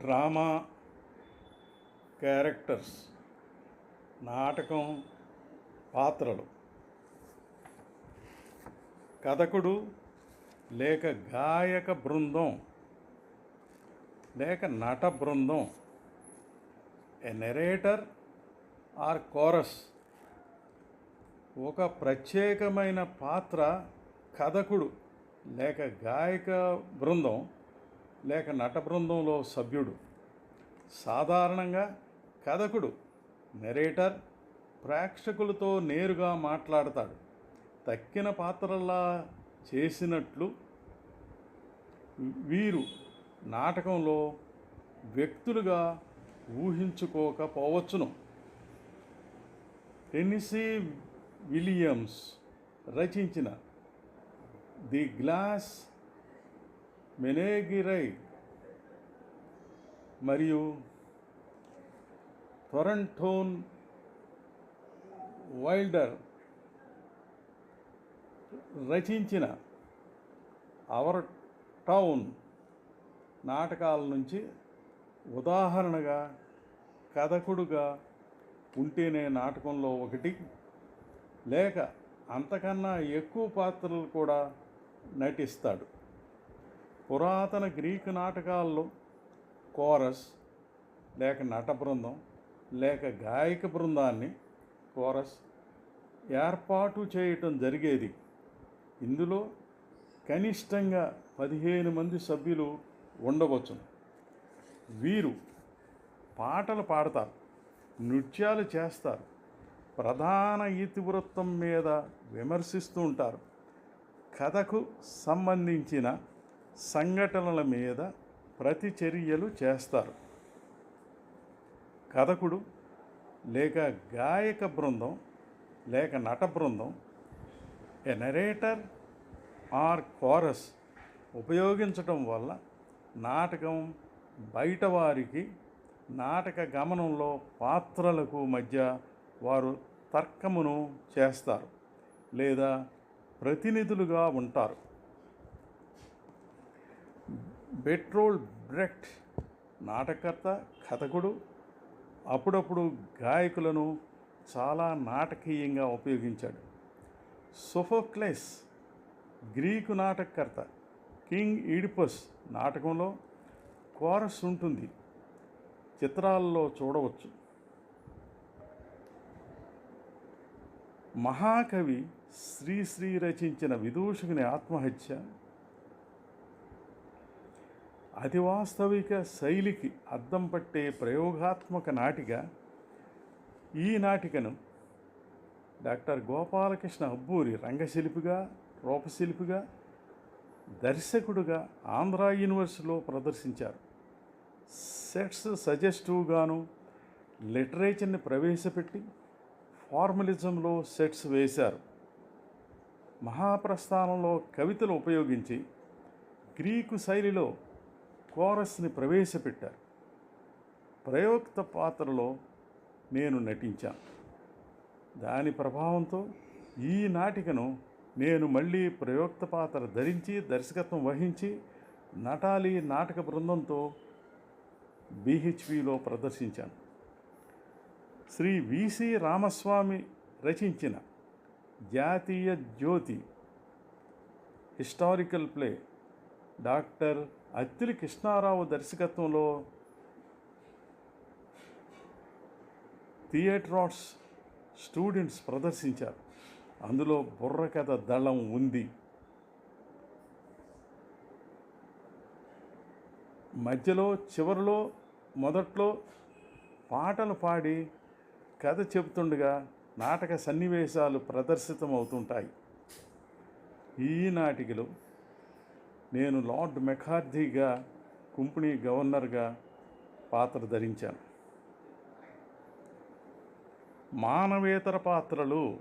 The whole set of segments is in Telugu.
డ్రామా క్యారెక్టర్స్ నాటకం పాత్రలు. కథకుడు లేక గాయక బృందం లేక నట బృందం ఎ నెరేటర్ ఆర్ కోరస్. ఒక ప్రత్యేకమైన పాత్ర కథకుడు లేక గాయక బృందం లేక నట బృందంలో సభ్యుడు సాధారణంగా కథకుడు నెరేటర్ ప్రేక్షకులతో నేరుగా మాట్లాడతాడు. తక్కిన పాత్రలా చేసినట్లు వీరు నాటకంలో వ్యక్తులుగా ఊహించుకోకపోవచ్చును. టెన్నిసీ విలియమ్స్ రచించిన ది గ్లాస్ మెనేగిరై మరియు టొరంటోన్ వైల్డర్ రచించిన అవర్ టౌన్ నాటకాల నుంచి ఉదాహరణగా కథకుడుగా ఉంటేనే నాటకంలో ఒకటి. లేక అంతకన్నా ఎక్కువ పాత్రలు కూడా నటిస్తాడు. పురాతన గ్రీకు నాటకాల్లో కోరస్ లేక నట బృందం లేక గాయక బృందాన్ని కోరస్ ఏర్పాటు చేయటం జరిగేది. ఇందులో కనిష్టంగా పదిహేను మంది సభ్యులు ఉండవచ్చును. వీరు పాటలు పాడతారు నృత్యాలు చేస్తారు ప్రధాన ఇతివృత్తం మీద విమర్శిస్తూ ఉంటారు. కథకు సంబంధించిన సంఘటనల మీద ప్రతిచర్యలు చేస్తారు. కథకుడు లేక గాయక బృందం లేక నట బృందం ఎ ఆర్ కోరస్ ఉపయోగించటం వల్ల నాటకం బయట వారికి నాటక గమనంలో పాత్రలకు మధ్య వారు తర్కమును చేస్తారు లేదా ప్రతినిధులుగా ఉంటారు. బెట్రోల్ బ్రెక్ట్ నాటకర్త కథకుడు అప్పుడప్పుడు గాయకులను చాలా నాటకీయంగా ఉపయోగించాడు. సోఫోక్లెస్ గ్రీకు నాటకకర్త కింగ్ ఈడిపస్ నాటకంలో కోరస్ ఉంటుంది. చిత్రాల్లో చూడవచ్చు. మహాకవి శ్రీశ్రీ రచించిన విదూషకుని ఆత్మహత్య అతివాస్తవిక శైలికి అద్దం పట్టే ప్రయోగాత్మక నాటిక ఈ నాటికను డాక్టర్ గోపాలకృష్ణ అబ్బూరి రంగశిల్పిగా రూపశిల్పిగా దర్శకుడుగా ఆంధ్ర యూనివర్సిటీలో ప్రదర్శించారు. సెట్స్ సజెస్టివ్గాను లిటరేచర్ని ప్రవేశపెట్టి ఫార్మలిజంలో సెట్స్ వేశారు. మహాప్రస్థానంలో కవితలు ఉపయోగించి గ్రీకు శైలిలో కోరస్ని ప్రవేశపెట్టారు. ప్రయోక్త పాత్రలో నేను నటించాను. దాని ప్రభావంతో ఈ నాటికను నేను మళ్ళీ ప్రయోక్త పాత్ర ధరించి దర్శకత్వం వహించి నటాలి నాటక బృందంతో బీహెచ్పిలో ప్రదర్శించాను. శ్రీ విసి రామస్వామి రచించిన Jatiya Jyoti historical play doctor Attili Krishnarao దర్శకత్వంలో థియేట్రాట్స్ స్టూడెంట్స్ ప్రదర్శించారు. అందులో బుర్రకథ దళం ఉంది. మధ్యలో చివరిలో మొదట్లో పాటలు పాడి కథ చెబుతుండగా నాటక సన్నివేశాలు ప్రదర్శితమవుతుంటాయి. ఈ నాటికలో నేను లార్డ్ మెకార్థీగా కుంపణీ గవర్నర్గా పాత్ర ధరించాను. మానవేతర పాత్రలు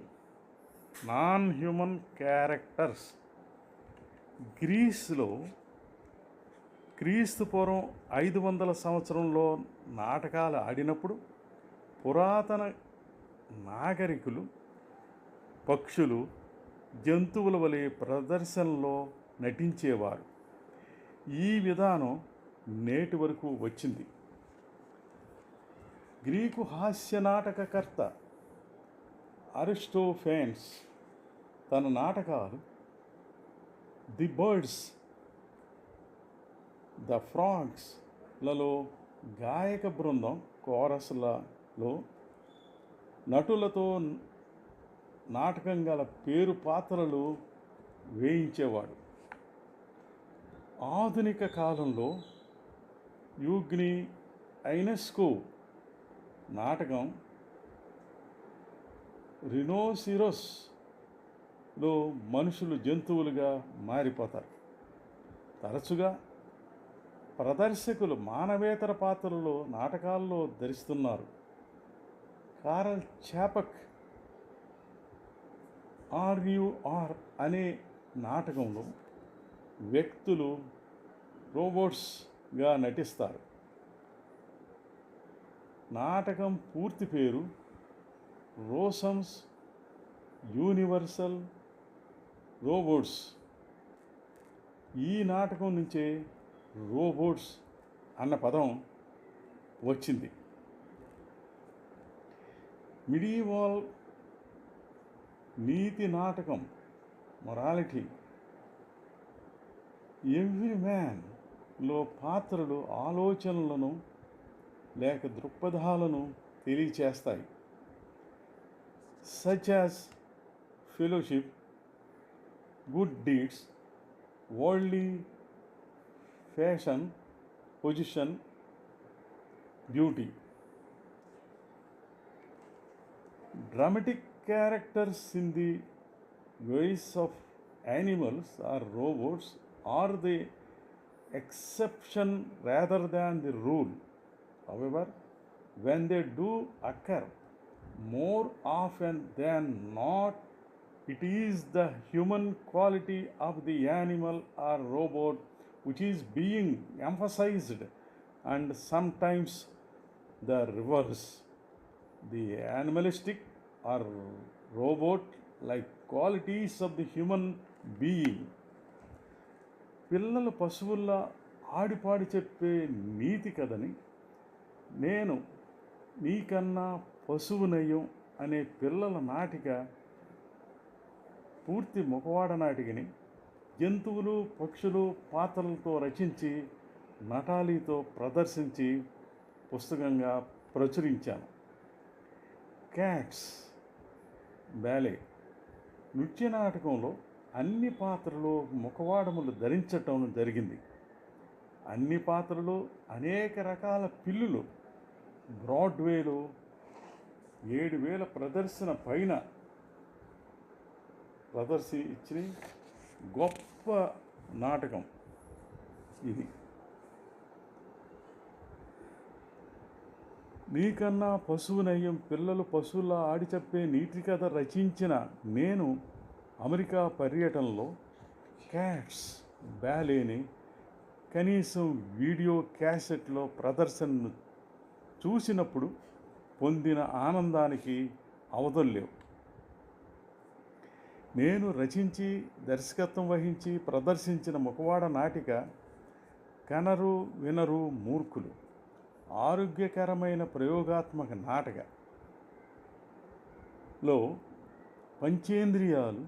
నాన్ హ్యూమన్ క్యారెక్టర్స్ గ్రీస్లో క్రీస్తు పూర్వం ఐదు వందల సంవత్సరంలో నాటకాలు ఆడినప్పుడు పురాతన నాగరికులు పక్షులు జంతువుల వలె ప్రదర్శనలో నటించేవారు. ఈ విధానం నేటి వరకు వచ్చింది. గ్రీకు హాస్య నాటకకర్త అరిస్టోఫేన్స్ తన నాటకాలు ది బర్డ్స్ ద ఫ్రాగ్స్లలో గాయక బృందం కోరస్లలో నటులతో నాటకం గల పేరు పాత్రలు వేయించేవాడు. ఆధునిక కాలంలో యూగ్ని ఐనెస్కో నాటకం రినోసిరోస్లో మనుషులు జంతువులుగా మారిపోతారు. తరచుగా ప్రదర్శకులు మానవేతర పాత్రలలో నాటకాల్లో ధరిస్తున్నారు. కారల్ చాపక్ ఆర్ ఆర్ అనే నాటకంలో వ్యక్తులు రోబోట్స్గా నటిస్తారు. నాటకం పూర్తి పేరు రోసమ్స్ యూనివర్సల్ రోబోట్స్. ఈ నాటకం నుంచే రోబోట్స్ అన్న పదం వచ్చింది. మిడీవాల్ నీతి నాటకం మొరాలిటీ ఎవ్రీ మ్యాన్లో పాత్రలు ఆలోచనలను లేక దృక్పథాలను తెలియచేస్తాయి. Such as fellowship good deeds worldly fashion position beauty dramatic characters in the ways of animals or robots are the exception rather than the rule. However, when they do occur more often than not, it is the human quality of the animal or robot which is being emphasized and sometimes the reverse the animalistic or robot like qualities of the human being పిల్లలు పశువుల్లా ఆడిపాడి చెప్పే నీతి కథని నేను నీకన్నా పశువునయ్యం అనే పిల్లల నాటిక పూర్తి ముఖవాడ నాటికని జంతువులు పక్షులు పాత్రలతో రచించి నటాలీతో ప్రదర్శించి పుస్తకంగా ప్రచురించాను. క్యాట్స్ బ్యాలే నృత్య నాటకంలో అన్ని పాత్రలు ముఖవాడములు ధరించటం జరిగింది. అన్ని పాత్రలు అనేక రకాల పిల్లులు బ్రాడ్వేలో ఏడు వేల ప్రదర్శన పైన ప్రదర్శించిన గొప్ప నాటకం ఇది. నీకన్నా పశువునయ్యం పిల్లలు పశువులా ఆడి చెప్పే నీటి కథ రచించిన నేను అమెరికా పర్యటనలో క్యాట్స్ బ్యాలేని కనీసం వీడియో క్యాసెట్లో ప్రదర్శనను చూసినప్పుడు పొందిన ఆనందానికి అవధుల్లేవు నేను రచించి దర్శకత్వం వహించి ప్రదర్శించిన ముఖవాడ నాటిక కనరు వినరు మూర్ఖులు ఆరోగ్యకరమైన ప్రయోగాత్మక నాటక లో పంచేంద్రియాలు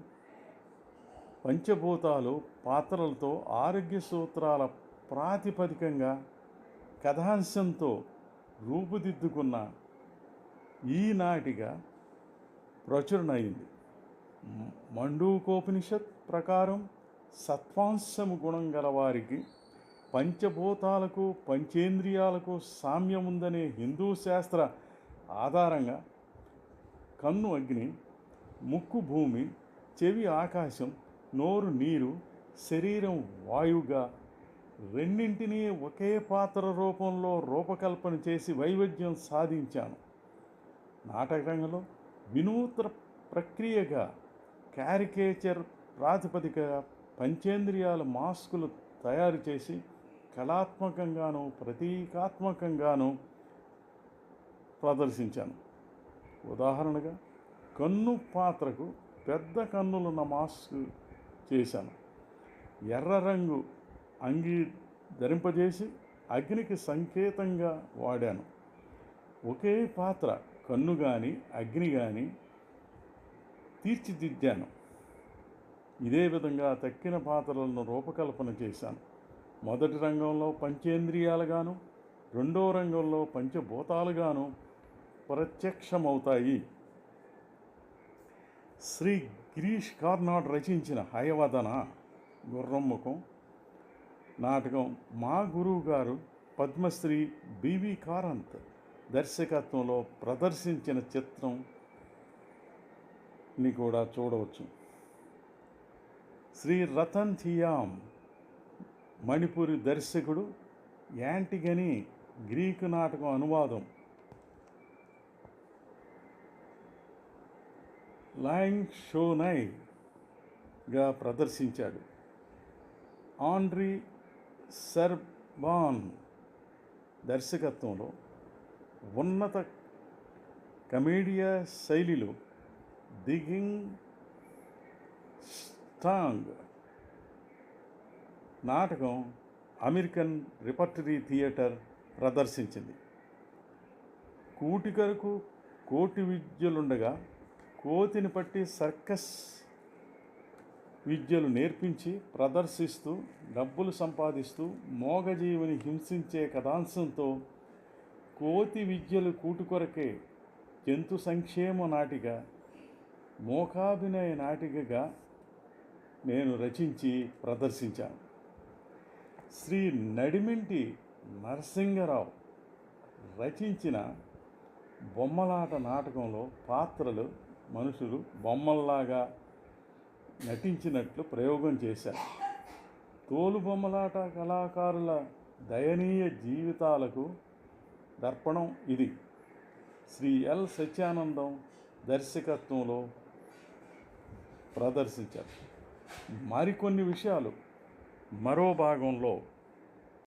పంచభూతాలు పాత్రలతో ఆరోగ్య సూత్రాల ప్రాతిపదికంగా కథాంశంతో రూపుదిద్దుకున్న ఈనాటిగా ప్రచురణయింది ప్రచురణ అయింది మండూకోపనిషత్ ప్రకారం సత్వాంశము గుణం గలవారికి పంచభూతాలకు పంచేంద్రియాలకు సామ్యం ఉందనే హిందూ శాస్త్ర ఆధారంగా కన్ను అగ్ని ముక్కు భూమి చెవి ఆకాశం నోరు నీరు శరీరం వాయువుగా రెండింటినీ ఒకే పాత్ర రూపంలో రూపకల్పన చేసి వైవిధ్యం సాధించాను. నాటకంలో వినూత్న ప్రక్రియగా క్యారికేచర్ ప్రాతిపదిక పంచేంద్రియాల మాస్కులు తయారు చేసి కళాత్మకంగాను ప్రతీకాత్మకంగాను ప్రదర్శించాను. ఉదాహరణగా కన్ను పాత్రకు పెద్ద కన్నులున్న మాస్క్ చేశాను. ఎర్ర రంగు అంగీ ధరింపజేసి అగ్నికి సంకేతంగా వాడాను. ఒకే పాత్ర కన్ను కానీ అగ్ని కానీ తీర్చిదిద్దాను. ఇదే విధంగా తక్కిన పాత్రలను రూపకల్పన చేశాను. మొదటి రంగంలో పంచేంద్రియాలుగాను రెండో రంగంలో పంచభూతాలుగాను ప్రత్యక్షమవుతాయి. శ్రీ గిరీష్ కార్నాడ్ రచించిన హయవదన గుర్రముఖం. నాటకం మా గురువు గారు పద్మశ్రీ బివి కారంత్ దర్శకత్వంలో ప్రదర్శించిన చిత్రం ని కూడా చూడవచ్చు. శ్రీ రతన్ థియామ్ మణిపూరి దర్శకుడు యాంటిగని గ్రీకు నాటకం అనువాదం. లాంగ్ షోనైగా ప్రదర్శించాడు. ఆండ్రీ సర్బాన్ దర్శకత్వంలో ఉన్నత కమేడియా శైలిలో దిగింగ్ స్టాంగ్ నాటకం అమెరికన్ రిపర్టరీ థియేటర్ ప్రదర్శించింది. కూటికరకు కోటి విద్యలుండగా కోతిని పట్టి సర్కస్ విద్యలు నేర్పించి ప్రదర్శిస్తూ డబ్బులు సంపాదిస్తూ మోగజీవిని హింసించే కథాంశంతో కోతి విద్యలు కూటుకొరకే జంతు సంక్షేమ నాటిక మోకాభినయ నాటికగా నేను రచించి ప్రదర్శించాను. శ్రీ నడిమింటి నరసింగరావు రచించిన బొమ్మలాట నాటకంలో పాత్రలు మనుషులు బొమ్మల్లాగా నటించినట్లు ప్రయోగం చేశారు. తోలు బొమ్మలాట కళాకారుల దయనీయ జీవితాలకు దర్పణం ఇది. శ్రీ ఎల్ సత్యానందం దర్శకత్వంలో ప్రదర్శించారు. మరికొన్ని విషయాలు మరో భాగంలో